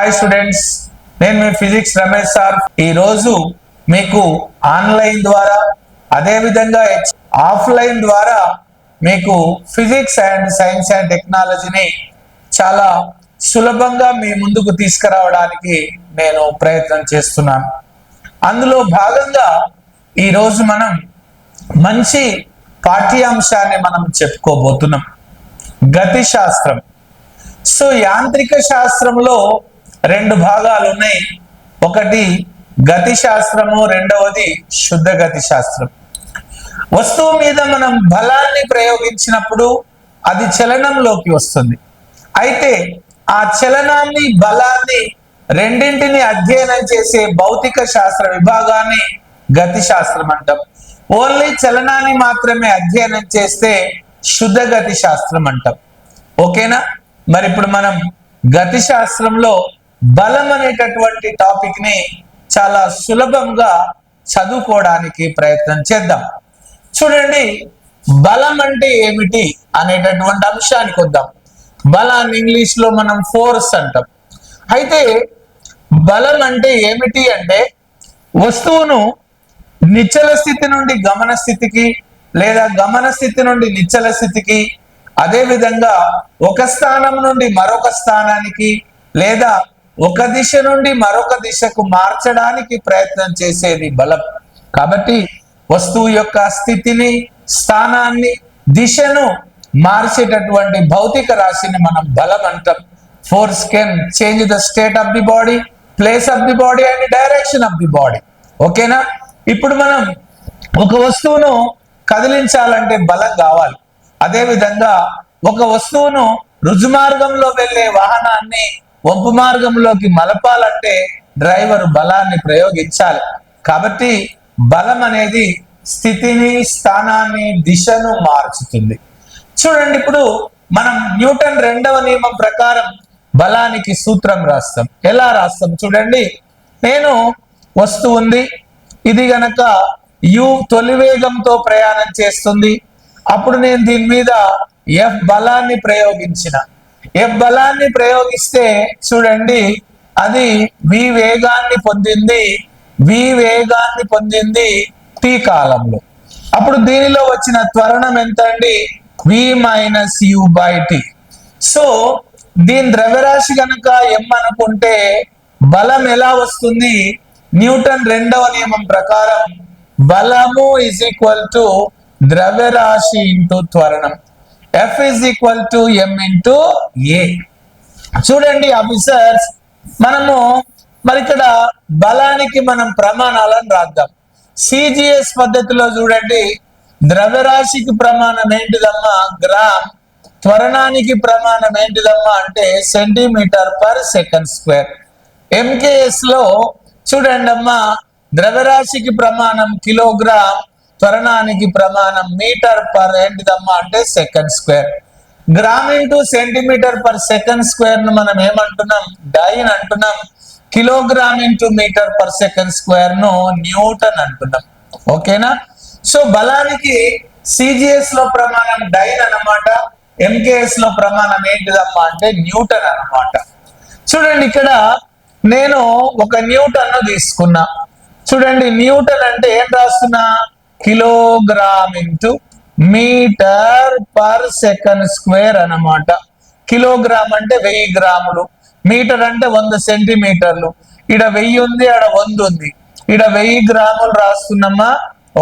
Hi students నేను మీ physics Ramesh sir. ఈ రోజు మీకు ఆన్లైన్ ద్వారా అదే విధంగా ఆఫ్లైన్ ద్వారా మీకు ఫిజిక్స్ అండ్ సైన్స్ అండ్ టెక్నాలజీని చాలా సులభంగా మీ ముందుకు తీసుకురావడానికి నేను ప్రయత్నం చేస్తున్నాను. అందులో భాగంగా ఈ రోజు మనం మంచి పాఠ్యాంశాన్ని మనం చెప్పుకోబోతున్నాం. గతి శాస్త్రం సో యాంత్రిక శాస్త్రంలో రెండు భాగాలు ఉన్నాయి. ఒకటి గతి శాస్త్రము రెండవది శుద్ధ గతి శాస్త్రం వస్తువు మీద మనం బలాన్ని ప్రయోగించినప్పుడు అది చలనంలోకి వస్తుంది. అయితే ఆ చలనాన్ని బలాన్ని రెండింటిని అధ్యయనం చేసే భౌతిక శాస్త్ర విభాగాన్ని గతి శాస్త్రం అంటాం. ఓన్లీ చలనాన్ని మాత్రమే అధ్యయనం చేస్తే శుద్ధ గతి శాస్త్రం అంటాం. ఓకేనా? మరి ఇప్పుడు మనం గతి శాస్త్రంలో బలం అనేటటువంటి టాపిక్ని చాలా సులభంగా చదువుకోవడానికి ప్రయత్నం చేద్దాం. చూడండి బలం అంటే ఏమిటి అనేటటువంటి అంశానికి వద్దాం. బలాన్ని ఇంగ్లీష్లో మనం ఫోర్స్ అంటాం. అయితే బలం అంటే ఏమిటి అంటే వస్తువును నిచ్చల స్థితి నుండి గమన స్థితికి లేదా గమన స్థితి నుండి నిచ్చల స్థితికి అదేవిధంగా ఒక స్థానం నుండి మరొక స్థానానికి లేదా ఒక దిశ నుండి మరొక దిశకు మార్చడానికి ప్రయత్నం చేసేది బలం. కాబట్టి వస్తువు యొక్క స్థితిని స్థానాన్ని దిశను మార్చేటటువంటి భౌతిక రాశిని మనం బలం అంటాం. Force can change the state of the body place of the body and direction of the body ఓకేనా? ఇప్పుడు మనం ఒక వస్తువును కదిలించాలంటే బలం కావాలి. అదే విధంగా ఒక వస్తువును రుజుమార్గంలో వెళ్ళే వాహనాన్ని వంపు మార్గంలోకి మలపాలంటే డ్రైవర్ బలాన్ని ప్రయోగించాలి. కాబట్టి బలం అనేది స్థితిని స్థానాన్ని దిశను మార్చుతుంది. చూడండి ఇప్పుడు మనం న్యూటన్ రెండవ నియమం ప్రకారం బలానికి సూత్రం రాస్తాం. ఎలా రాస్తాం చూడండి. నేను వస్తువు ఉంది. ఇది గనక యు తొలి వేగంతో ప్రయాణం చేస్తుంది. అప్పుడు నేను దీని మీద ఎఫ్ బలాన్ని ప్రయోగించిన. ఏ బలాన్ని ప్రయోగిస్తే చూడండి అది వి వేగాన్ని పొందింది వి వేగాన్ని పొందింది టీ కాలంలో. అప్పుడు దీనిలో వచ్చిన త్వరణం ఎంత అండి V minus U by T so దీని ద్రవ్యరాశి కనుక ఎం అనుకుంటే బలం ఎలా వస్తుంది? న్యూటన్ రెండవ నియమం ప్రకారం బలము ఈజ్ ఈక్వల్ టు ద్రవ్యరాశి ఇంటూ త్వరణం. F is equal to M into A చూడండి ఆఫీసర్స్ మనము మరి ఇక్కడ బలానికి మనం ప్రమాణాలను రాద్దాం. సిజిఎస్ పద్ధతిలో చూడండి ద్రవ్యరాశికి ప్రమాణం ఏంటిదమ్మా? గ్రామ్. త్వరణానికి ప్రమాణం ఏంటిదమ్మా అంటే సెంటీమీటర్ పర్ సెకండ్ స్క్వేర్. ఎంకేఎస్లో చూడండి అమ్మా ద్రవ్యరాశికి ప్రమాణం కిలోగ్రామ్ త్వరణానికి ప్రమాణం మీటర్ పర్ ఏంటిదమ్మా అంటే second square. Gram into centimetre per second స్క్వేర్ను మనం ఏమంటున్నాం? డైన్ అంటున్నాం. Kilogram into metre per second స్క్వేర్ను Newton అంటున్నాం. ఓకేనా? సో బలానికి సిజిఎస్లో ప్రమాణం డైన్ అన్నమాట. ఎంకేఎస్లో ప్రమాణం ఏంటిదమ్మా అంటే న్యూటన్ అన్నమాట. చూడండి ఇక్కడ నేను ఒక న్యూటన్ తీసుకున్నా. చూడండి న్యూటన్ అంటే ఏం రాస్తున్నా? Kilogram into metre per second square అన్నమాట. కిలోగ్రామ్ అంటే వెయ్యి గ్రాములు. మీటర్ అంటే వంద సెంటీమీటర్లు. ఇడ వెయ్యి ఉంది ఆడ వంద ఉంది. ఇడ వెయ్యి గ్రాములు రాస్తున్నామా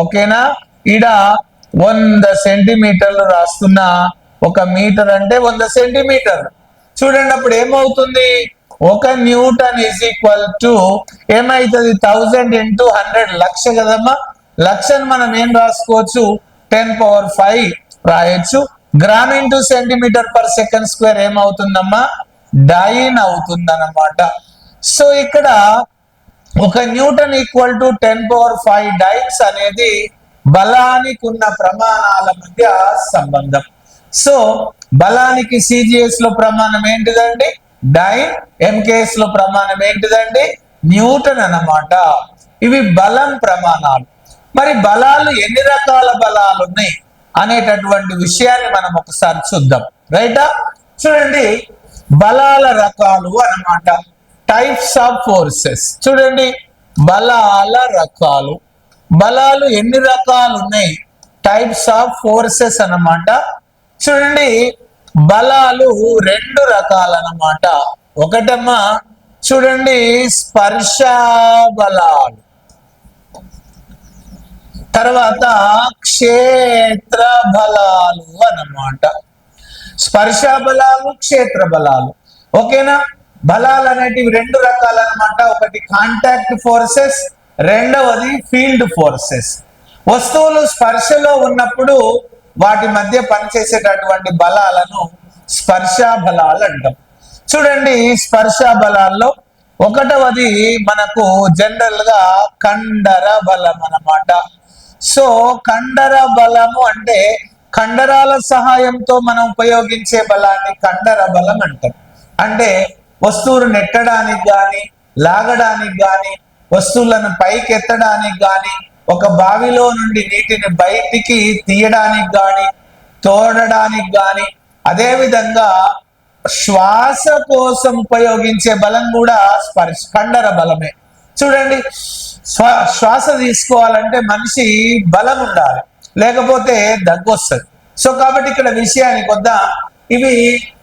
ఓకేనా? ఇడ వంద సెంటీమీటర్లు రాస్తున్నా ఒక మీటర్ అంటే వంద సెంటీమీటర్లు. చూడండి అప్పుడు ఏమవుతుంది? ఒక న్యూటన్ ఈజ్ ఈక్వల్ టు ఏమైతుంది? థౌజండ్ ఇంటూ హండ్రెడ్ లక్ష కదమ్మా. లక్షను మనం ఏం రాసుకోవచ్చు? టెన్ పవర్ ఫైవ్ రాయొచ్చు. Gram into centimetre per second square ఏమవుతుందమ్మా? Dyne అవుతుందన్నమాట. సో ఇక్కడ ఒక Newton equal to ten power five dynes అనేది బలానికి ఉన్న ప్రమాణాల మధ్య సంబంధం. సో బలానికి సిజిఎస్లో ప్రమాణం ఏంటిదండి? డైన్. ఎంకేఎస్లో ప్రమాణం ఏంటిదండి? న్యూటన్ అన్నమాట. ఇవి బలం ప్రమాణాలు. మరి బలాలు ఎన్ని రకాల బలాలు ఉన్నాయి అనేటటువంటి విషయాన్ని మనం ఒకసారి చూద్దాం. రైటా? చూడండి బలాల రకాలు అన్నమాట. టైప్స్ ఆఫ్ ఫోర్సెస్ చూడండి బలాల రకాలు. బలాలు ఎన్ని రకాలు ఉన్నాయి టైప్స్ ఆఫ్ ఫోర్సెస్ అన్నమాట. చూడండి బలాలు రెండు రకాలు అన్నమాట ఒకటమ్మా చూడండి స్పర్శ బలాలు. తర్వాత క్షేత్ర బలాలు అన్నమాట. స్పర్శ బలాలు క్షేత్ర బలాలు ఓకేనా? బలాలు అనేటివి రెండు రకాలు అన్నమాట. ఒకటి కాంటాక్ట్ ఫోర్సెస్ రెండవది ఫీల్డ్ ఫోర్సెస్ వస్తువులు స్పర్శలో ఉన్నప్పుడు వాటి మధ్య పనిచేసేటటువంటి బలాలను స్పర్శ బలాలు అంటాం. చూడండి స్పర్శ బలాల్లో ఒకటవది మనకు జనరల్గా కండర బలం అన్నమాట. సో కండర బలము అంటే కండరాల సహాయంతో మనం ఉపయోగించే బలాన్ని కండర బలం అంటాం. అంటే వస్తువులు నెట్టడానికి కానీ లాగడానికి కానీ వస్తువులను పైకి ఎత్తడానికి కానీ ఒక బావిలో నుండి నీటిని బయటికి తీయడానికి కానీ తోడడానికి కానీ అదే విధంగా శ్వాస కోసం ఉపయోగించే బలం కూడా స్పర్శ కండర బలమే. చూడండి శ్వాస తీసుకోవాలంటే మనిషి బలం ఉండాలి. లేకపోతే దగ్గు వస్తుంది. సో కాబట్టి ఇక్కడ విషయానికి వద్దాం ఇవి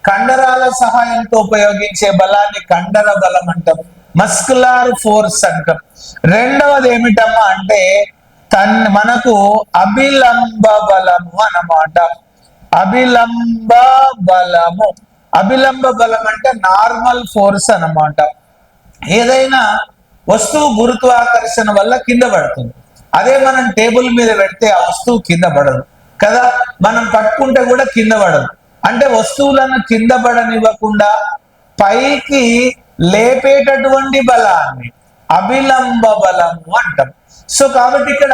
కండరాల సహాయంతో ఉపయోగించే బలాన్ని కండర బలం అంటాం. మస్కులార్ ఫోర్స్ అంటాం. రెండవది ఏమిటమ్మా అంటే తన్ మనకు అభిలంబ బలము అన్నమాట. అభిలంబ బలము. అభిలంబ బలం అంటే నార్మల్ ఫోర్స్ అన్నమాట. ఏదైనా వస్తువు గురుత్వాకర్షణ వల్ల కింద పడుతుంది. అదే మనం టేబుల్ మీద పెడితే ఆ వస్తువు కింద పడదు. కదా? మనం పట్టుకుంటే కూడా కింద పడదు. అంటే వస్తువులను కింద పడనివ్వకుండా పైకి లేపేటటువంటి బలాన్ని అభిలంబ బలము అంటాం. సో కాబట్టి ఇక్కడ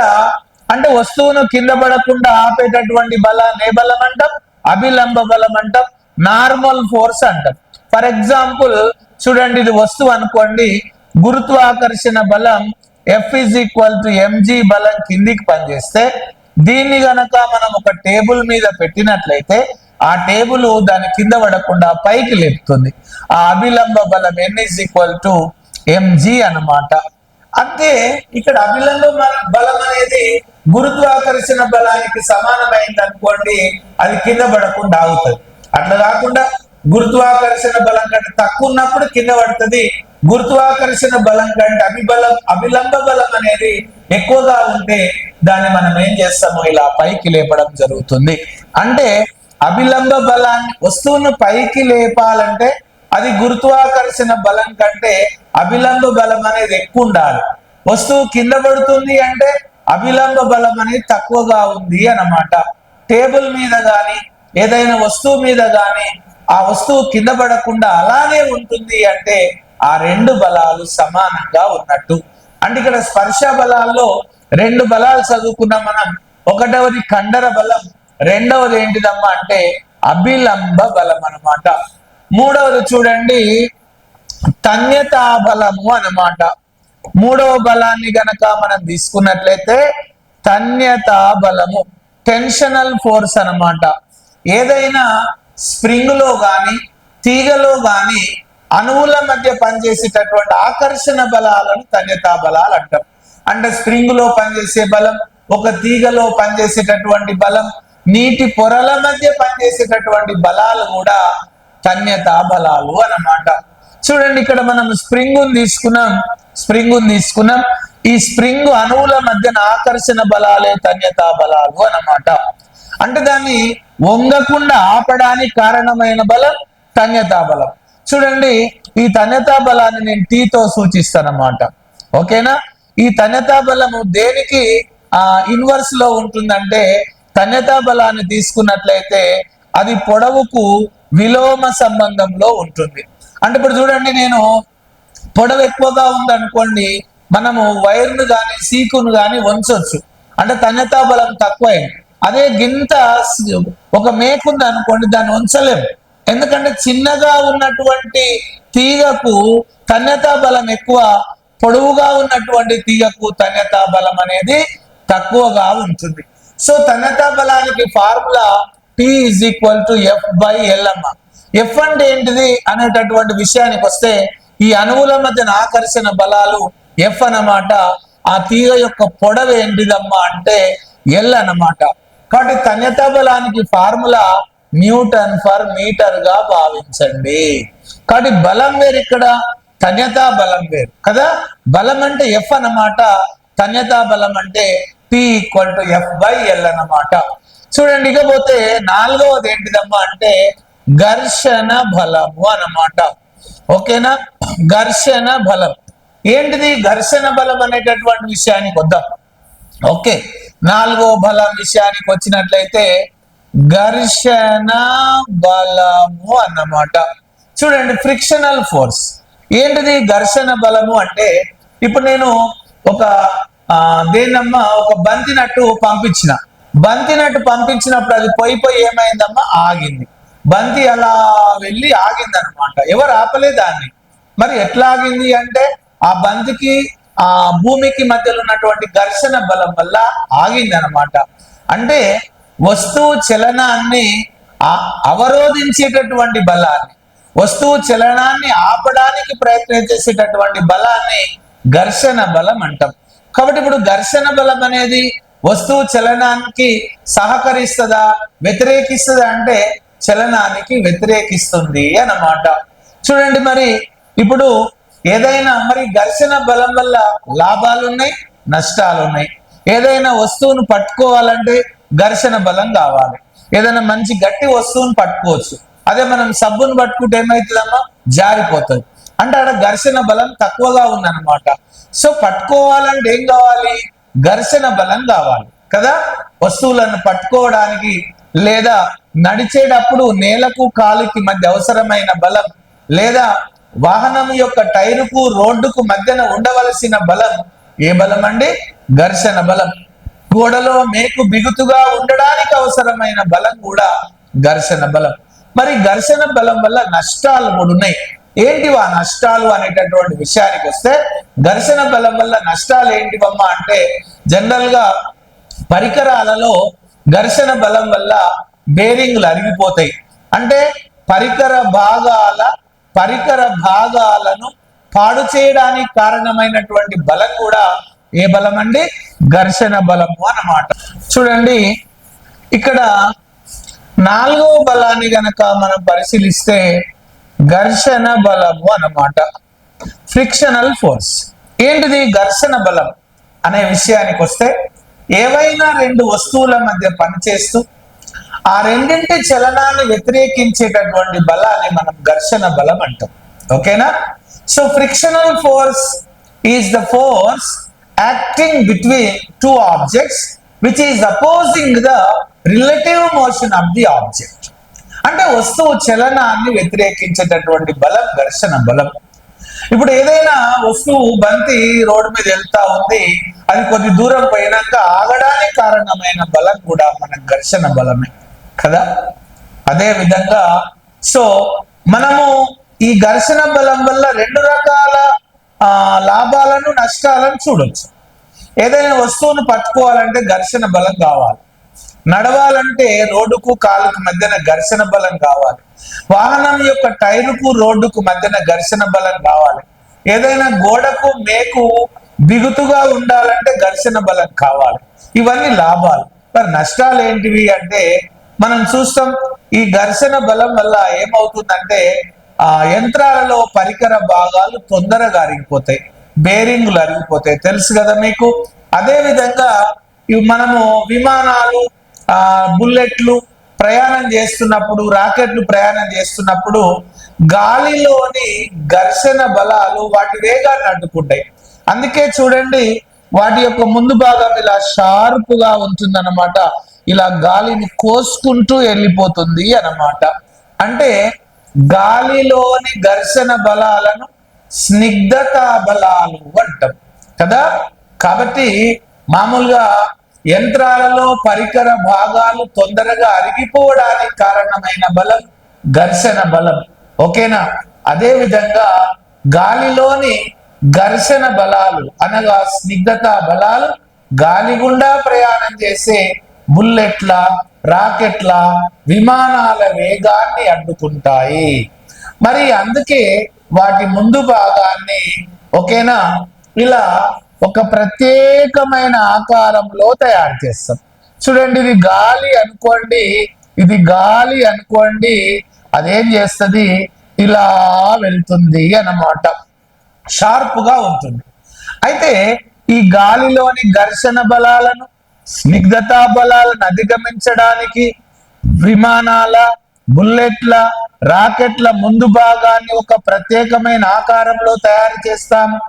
అంటే వస్తువును కింద పడకుండా ఆపేటటువంటి బలాన్ని ఏ బలం అంటాం? అభిలంబ బలం అంటాం. నార్మల్ ఫోర్స్ అంటాం. ఫర్ ఎగ్జాంపుల్ చూడండి ఇది వస్తువు అనుకోండి. గురుత్వాకర్షణ బలం F is equal to M G బలం కిందికి పనిచేస్తే దీన్ని గనక మనం ఒక టేబుల్ మీద పెట్టినట్లయితే ఆ టేబుల్ దాని కింద పడకుండా పైకి లేపుతుంది. ఆ అభిలంబ బలం N is equal to M G అన్నమాట. అంటే ఇక్కడ అభిలంబ బలం అనేది గురుత్వాకర్షణ బలానికి సమానమైంది అనుకోండి అది కింద పడకుండా ఆగుతుంది అట్లా కాకుండా గురుత్వాకర్షణ బలం కంటే తక్కువ ఉన్నప్పుడు కింద పడుతుంది. గురుత్వాకర్షణ బలం కంటే అభిబలం అభిలంబ బలం అనేది ఎక్కువగా ఉంటే దాన్ని మనం ఏం చేస్తాము? ఇలా పైకి లేపడం జరుగుతుంది. అంటే అభిలంబ బలాన్ని వస్తువును పైకి లేపాలంటే అది గురుత్వాకర్షణ బలం కంటే అభిలంబ బలం అనేది ఎక్కువ ఉండాలి. వస్తువు కింద పడుతుంది అంటే అభిలంబ బలం అనేది తక్కువగా ఉంది అన్నమాట. టేబుల్ మీద కానీ ఏదైనా వస్తువు మీద కానీ ఆ వస్తువు కింద పడకుండా అలానే ఉంటుంది అంటే ఆ రెండు బలాలు సమానంగా ఉన్నట్టు. అంటే ఇక్కడ స్పర్శ బలాల్లో రెండు బలాలు చదువుకున్నాం మనం ఒకటవది కండర బలం రెండవది ఏంటిదమ్మా అంటే అభిలంబ బలం అన్నమాట మూడవది చూడండి తన్యతా బలము అన్నమాట మూడవ బలాన్ని గనక మనం తీసుకున్నట్లయితే తన్యతా బలము టెన్షనల్ ఫోర్స్ అన్నమాట ఏదైనా స్ప్రింగ్లో తీగలో కానీ అణువుల మధ్య పనిచేసేటటువంటి ఆకర్షణ బలాలను తన్యతా బలాలు అంటాం. అంటే స్ప్రింగ్లో పనిచేసే బలం ఒక తీగలో పనిచేసేటటువంటి బలం నీటి పొరల మధ్య పనిచేసేటటువంటి బలాలు కూడా తన్యతా బలాలు అన్నమాట. చూడండి ఇక్కడ మనం స్ప్రింగ్ తీసుకున్నాం స్ప్రింగ్ తీసుకున్నాం. ఈ స్ప్రింగ్ అణువుల మధ్యన ఆకర్షణ బలాలే తన్యతా బలాలు అన్నమాట. అంటే దాన్ని వంగకుండా ఆపడానికి కారణమైన బలం తన్యతా బలం. చూడండి ఈ తన్యతా బలాన్ని నేను టీతో సూచిస్తానమాట ఓకేనా? ఈ తన్యతా బలము దేనికి ఆ ఇన్వర్స్లో ఉంటుందంటే తన్యతా బలాన్ని తీసుకున్నట్లయితే అది పొడవుకు విలోమ సంబంధంలో ఉంటుంది. అంటే ఇప్పుడు చూడండి నేను పొడవు ఎక్కువగా ఉందనుకోండి మనము వైర్ను కానీ సీకును కానీ వంచవచ్చు అంటే తన్యతా బలం తక్కువైంది. అదే గింత ఒక మేకు ఉంది అనుకోండి దాన్ని ఉంచలేము. ఎందుకంటే చిన్నగా ఉన్నటువంటి తీగకు తన్యతా బలం ఎక్కువ పొడవుగా ఉన్నటువంటి తీగకు తన్యతా బలం అనేది తక్కువగా ఉంటుంది. సో తన్యతా బలానికి formula T is equal to F by L అమ్మ. ఎఫ్ అంటే ఏంటిది అనేటటువంటి విషయానికి వస్తే ఈ అణువుల మధ్యన ఆకర్షణ బలాలు ఎఫ్ అన్నమాట ఆ తీగ యొక్క పొడవు ఏంటిదమ్మా అంటే ఎల్ అన్నమాట. కాబట్టి తన్యతా బలానికి ఫార్ములా న్యూటన్ ఫర్ మీటర్గా భావించండి. కాబట్టి బలం వేరు ఇక్కడ తన్యతా బలం వేరు. కదా? బలం అంటే ఎఫ్ అన్నమాట తన్యతా బలం అంటే P equal to F by L అన్నమాట. చూడండి ఇకపోతే నాలుగవది ఏంటిదమ్మా అంటే ఘర్షణ బలము అన్నమాట. ఓకేనా? ఘర్షణ బలం. ఏంటిది? ఘర్షణ బలం అనేటటువంటి విషయానికి వద్దాం ఓకే. నాలుగో బలం విషయానికి వచ్చినట్లయితే ఘర్షణ బలము అన్నమాట. చూడండి ఫ్రిక్షనల్ ఫోర్స్ ఏంటిది ఘర్షణ బలము అంటే ఇప్పుడు నేను ఒక దేన్నమ్మా ఒక బంతి నట్టు పంపించిన. బంతి నట్టు పంపించినప్పుడు అది పోయి పోయి ఏమైందమ్మా? ఆగింది. బంతి అలా వెళ్ళి ఆగింది అనమాట ఎవరు ఆపలే దాన్ని. మరి ఎట్లా ఆగింది అంటే ఆ బంతికి ఆ భూమికి మధ్యలో ఉన్నటువంటి ఘర్షణ బలం వల్ల ఆగింది అనమాట అంటే వస్తువు చలనాన్ని ఆ- అవరోధించేటటువంటి బలాన్ని వస్తువు చలనాన్ని ఆపడానికి ప్రయత్నం చేసేటటువంటి బలాన్ని ఘర్షణ బలం అంటాం. కాబట్టి ఇప్పుడు ఘర్షణ బలం అనేది వస్తువు చలనానికి సహకరిస్తుందా వ్యతిరేకిస్తుందా అంటే చలనానికి వ్యతిరేకిస్తుంది అన్నమాట. చూడండి మరి ఇప్పుడు ఏదైనా మరి ఘర్షణ బలం వల్ల లాభాలు ఉన్నాయి నష్టాలు ఉన్నాయి ఏదైనా వస్తువును పట్టుకోవాలంటే ఘర్షణ బలం కావాలి. ఏదైనా మంచి గట్టి వస్తువును పట్టుకోవచ్చు. అదే మనం సబ్బును పట్టుకుంటే ఏమవుతుందమ్మా జారిపోతుంది అంటే ఆడ ఘర్షణ బలం తక్కువగా ఉందన్నమాట. సో పట్టుకోవాలంటే ఏం కావాలి? ఘర్షణ బలం కావాలి. కదా? వస్తువులను పట్టుకోవడానికి లేదా నడిచేటప్పుడు నేలకు కాలికి మధ్య అవసరమైన బలం లేదా వాహనం యొక్క టైరుకు రోడ్డుకు మధ్యన ఉండవలసిన బలం ఏ బలం అండి ఘర్షణ బలం. గోడలో మేకు బిగుతుగా ఉండడానికి అవసరమైన బలం కూడా ఘర్షణ బలం. మరి ఘర్షణ బలం వల్ల నష్టాలు కూడా ఉన్నాయి. ఏంటివి ఆ నష్టాలు అనేటటువంటి విషయానికి వస్తే ఘర్షణ బలం వల్ల నష్టాలు ఏంటివమ్మా అంటే జనరల్గా పరికరాలలో ఘర్షణ బలం వల్ల బేరింగ్లు అరిగిపోతాయి. అంటే పరికర భాగాల పరికర భాగాలను పాడు చేయడానికి కారణమైనటువంటి బలం కూడా ఏ బలం అండి ఘర్షణ బలము అన్నమాట. చూడండి ఇక్కడ నాలుగవ బలాన్ని గనక మనం పరిశీలిస్తే ఘర్షణ బలము అన్నమాట. ఫ్రిక్షనల్ ఫోర్స్ ఏంటిది? ఘర్షణ బలం అనే విషయానికి వస్తే ఏవైనా రెండు వస్తువుల మధ్య పనిచేస్తూ ఆ రెండింటి చలనాన్ని వ్యతిరేకించేటటువంటి బలాన్ని మనం ఘర్షణ బలం అంటాం. ఓకేనా? So frictional force is the force acting between two objects which is opposing the relative motion of the object అంటే వస్తువు చలనాన్ని వ్యతిరేకించేటటువంటి బలం ఘర్షణ బలం. ఇప్పుడు ఏదైనా వస్తువు బంతి రోడ్డు మీద వెళ్తా ఉంది అది కొద్ది దూరం పోయినాక ఆగడానికి కారణమైన బలం కూడా మన ఘర్షణ బలమే. కదా? అదే విధంగా సో మనము ఈ ఘర్షణ బలం వల్ల రెండు రకాల లాభాలను నష్టాలను చూడొచ్చు. ఏదైనా వస్తువును పట్టుకోవాలంటే ఘర్షణ బలం కావాలి. నడవాలంటే రోడ్డుకు కాలుకు మధ్యన ఘర్షణ బలం కావాలి. వాహనం యొక్క టైరుకు రోడ్డుకు మధ్యన ఘర్షణ బలం కావాలి. ఏదైనా గోడకు మేకు బిగుతుగా ఉండాలంటే ఘర్షణ బలం కావాలి. ఇవన్నీ లాభాలు. మరి నష్టాలు ఏంటివి అంటే మనం చూస్తాం ఈ ఘర్షణ బలం వల్ల ఏమవుతుందంటే ఆ యంత్రాలలో పరికర భాగాలు తొందరగా అరిగిపోతాయి బేరింగ్లు అరిగిపోతాయి. తెలుసు కదా మీకు? అదే విధంగా ఇవి మనము విమానాలు ఆ బుల్లెట్లు ప్రయాణం చేస్తున్నప్పుడు రాకెట్లు ప్రయాణం చేస్తున్నప్పుడు గాలిలోని ఘర్షణ బలాలు వాటి వేగాన్ని అడ్డుకుంటాయి. అందుకే చూడండి వాటి యొక్క ముందు భాగం ఇలా షార్ప్గా ఉంటుందన్నమాట. ఇలా గాలిని కోసుకుంటూ వెళ్ళిపోతుంది అన్నమాట. అంటే గాలిలోని ఘర్షణ బలాలను స్నిగ్ధతా బలాలు అంటాం. కదా? కాబట్టి మామూలుగా యంత్రాలలో పరికర భాగాలు తొందరగా అరిగిపోవడానికి కారణమైన బలం ఘర్షణ బలం. ఓకేనా? అదే విధంగా గాలిలోని ఘర్షణ బలాలు అనగా స్నిగ్ధత బలాలు గాలి గుండా ప్రయాణం చేసే బుల్లెట్ల రాకెట్ల విమానాల వేగాన్ని అడ్డుకుంటాయి. మరి అందుకే వాటి ముందు భాగాన్ని ఓకేనా? ఇలా ఒక ప్రత్యేకమైన ఆకారంలో తయారు చేస్తాం. చూడండి ఇది గాలి అనుకోండి ఇది గాలి అనుకోండి అదేం చేస్తుంది? ఇలా వెళ్తుంది అన్నమాట. షార్ప్గా ఉంటుంది. అయితే ఈ గాలిలోని ఘర్షణ బలాలను స్నిగ్ధతా బలాలను అధిగమించడానికి విమానాల బుల్లెట్ల రాకెట్ల ముందు భాగాన్ని ఒక ప్రత్యేకమైన ఆకారంలో తయారు చేస్తాం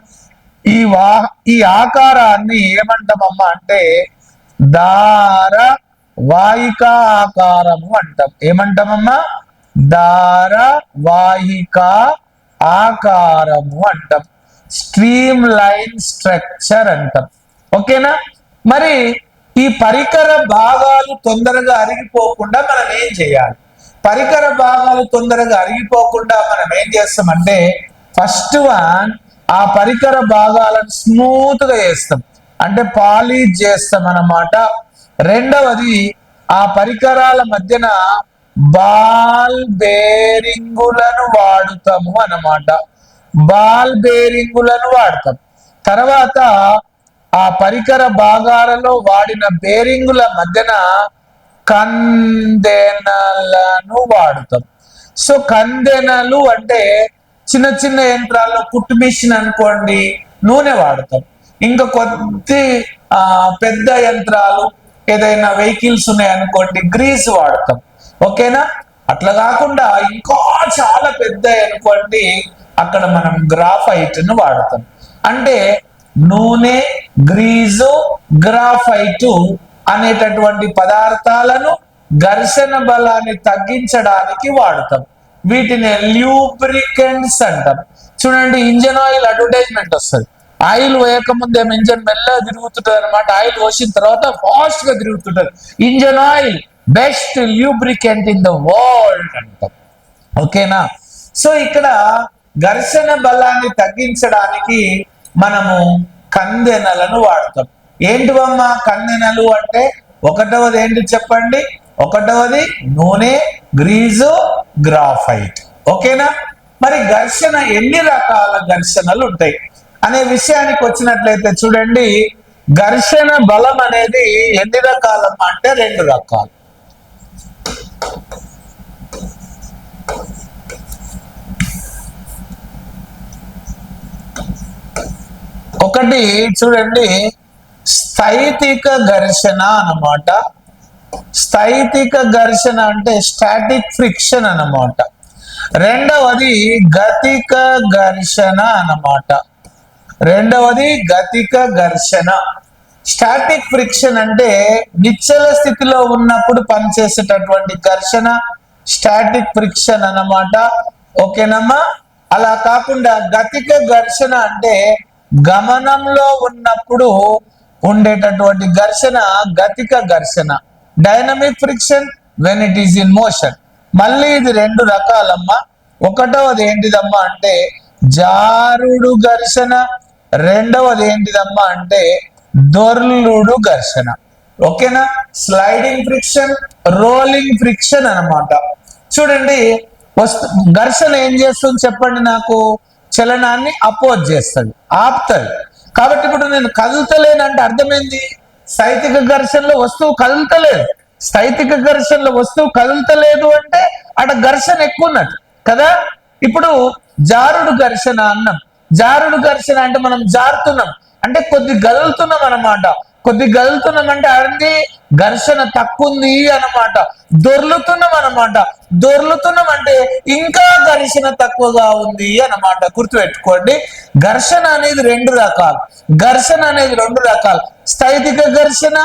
ఈ వా ఈ ఆకారాన్ని ఏమంటామమ్మా అంటే దార వాహిక ఆకారము అంటాం. ఏమంటామమ్మా? దార వాహిక ఆకారము అంటాం. స్ట్రీమ్ లైన్ స్ట్రక్చర్ అంటాం. ఓకేనా? మరి ఈ పరికర భాగాలు తొందరగా అరిగిపోకుండా మనం ఏం చేయాలి? పరికర భాగాలు తొందరగా అరిగిపోకుండా మనం ఏం చేస్తామంటే ఫస్ట్ వన్ ఆ పరికర భాగాలను స్మూత్గా చేస్తాం. అంటే పాలిష్ చేస్తాం అన్నమాట. రెండవది ఆ పరికరాల మధ్యన బాల్ బేరింగులను వాడుతాము అన్నమాట. బాల్ బేరింగులను వాడతాం. తర్వాత ఆ పరికర భాగాలలో వాడిన బేరింగుల మధ్యన కందెనలను వాడుతాం. సో కందెనలు అంటే చిన్న చిన్న యంత్రాల్లో కుట్టు మిషన్ అనుకోండి నూనె వాడతాం. ఇంకా కొద్ది ఆ పెద్ద యంత్రాలు ఏదైనా వెహికల్స్ ఉన్నాయనుకోండి గ్రీస్ వాడతాం. ఓకేనా? అట్లా కాకుండా ఇంకా చాలా పెద్ద అనుకోండి అక్కడ మనం గ్రాఫైట్ను వాడతాం. అంటే నూనె గ్రీజు గ్రాఫైటు అనేటటువంటి పదార్థాలను ఘర్షణ బలాన్ని తగ్గించడానికి వాడతాం. వీటిని ల్యూబ్రికెంట్స్ అంటాం. చూడండి ఇంజన్ ఆయిల్ అడ్వర్టైజ్మెంట్ వస్తుంది. ఆయిల్ వేయక ముందే ఇంజన్ మెల్లగా తిరుగుతుంటది అనమాట ఆయిల్ పోసిన తర్వాత ఫాస్ట్గా తిరుగుతుంటది. Engine oil best lubricant in the world అంటాం. ఓకేనా? సో ఇక్కడ ఘర్షణ బలాన్ని తగ్గించడానికి మనము కందెనలను వాడతాం. ఏంటివమ్మా కందెనలు అంటే ఒకటవది ఏంటి చెప్పండి? ఒకటవది నూనె గ్రీజు గ్రాఫైట్. ఓకేనా? మరి ఘర్షణ ఎన్ని రకాల ఘర్షణలు ఉంటాయి? అనే విషయానికి వచ్చినట్లయితే చూడండి ఘర్షణ బలం అనేది ఎన్ని రకాలమ్మా అంటే రెండు రకాలు. ఒకటి చూడండి. స్థైతిక ఘర్షణ అన్నమాట. స్థైతిక ఘర్షణ అంటే స్టాటిక్ ఫ్రిక్షన్ అన్నమాట. రెండవది గతిక ఘర్షణ అన్నమాట. రెండవది గతిక ఘర్షణ. స్టాటిక్ ఫ్రిక్షన్ అంటే నిశ్చల స్థితిలో ఉన్నప్పుడు పనిచేసేటటువంటి ఘర్షణ స్టాటిక్ ఫ్రిక్షన్ అన్నమాట. ఓకేనమ్మా? అలా కాకుండా గతిక ఘర్షణ అంటే గమనంలో ఉన్నప్పుడు ఉండేటటువంటి ఘర్షణ గతిక ఘర్షణ dynamic friction when it is in motion. మళ్ళీ ఇది రెండు రకాలమ్మా. ఒకటవది ఏంటిదమ్మా అంటే జారుడు ఘర్షణ రెండవది ఏంటిదమ్మా అంటే దొర్లుడు ఘర్షణ. ఓకేనా? స్లైడింగ్ ఫ్రిక్షన్ రోలింగ్ ఫ్రిక్షన్ అన్నమాట. చూడండి వస్తు ఘర్షణ ఏం చేస్తుంది చెప్పండి నాకు? చలనాన్ని అపోజ్ చేస్తుంది ఆపుతుంది కాబట్టి ఇప్పుడు నేను కదులుతలేనంటే అర్థమైంది? స్థైతిక ఘర్షణలో వస్తువు కదులుతలేదు. స్థైతిక ఘర్షణలో వస్తువు కదులుతలేదు అంటే అక్కడ ఘర్షణ ఎక్కువ ఉన్నట్టు కదా? ఇప్పుడు జారుడు ఘర్షణ అన్నాం. జారుడు ఘర్షణ అంటే మనం జారుతున్నాం. అంటే కొద్ది కదులుతున్నాం అన్నమాట. కొద్ది గదులుతున్నాం అంటే అది ఘర్షణ తక్కువ ఉంది అన్నమాట. దొర్లుతున్నాం అన్నమాట దొర్లుతున్నాం అంటే ఇంకా ఘర్షణ తక్కువగా ఉంది అన్నమాట. గుర్తుపెట్టుకోండి ఘర్షణ అనేది రెండు రకాలు. ఘర్షణ అనేది రెండు రకాలు. స్థైతిక ఘర్షణ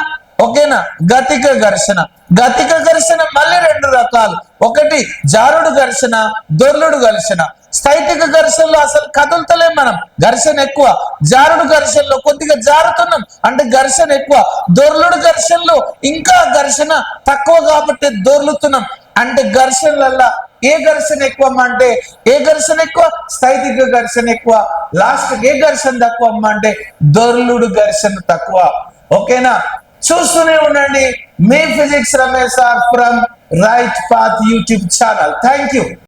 ఓకేనా? గతిక ఘర్షణ. గతిక ఘర్షణ మళ్ళీ రెండు రకాలు. ఒకటి జారుడు ఘర్షణ దొర్లుడు ఘర్షణ. స్థైతిక ఘర్షణలో అసలు కదులుతలేం మనం. ఘర్షణ ఎక్కువ. జారుడు ఘర్షణలో కొద్దిగా జారుతున్నాం. అంటే ఘర్షణ ఎక్కువ. దొర్లుడు ఘర్షణలో ఇంకా ఘర్షణ తక్కువ కాబట్టి దొర్లుతున్నాం. అంటే ఘర్షణలల్లా ఏ ఘర్షణ ఎక్కువ అమ్మ అంటే ఏ ఘర్షణ ఎక్కువ? స్థైతిక ఘర్షణ ఎక్కువ. లాస్ట్ ఏ ఘర్షణ తక్కువ అమ్మా అంటే దొర్లుడు ఘర్షణ తక్కువ. ఓకేనా? చూస్తూనే ఉండండి. మీ physics Ramesh from Right Path YouTube channel. Thank you.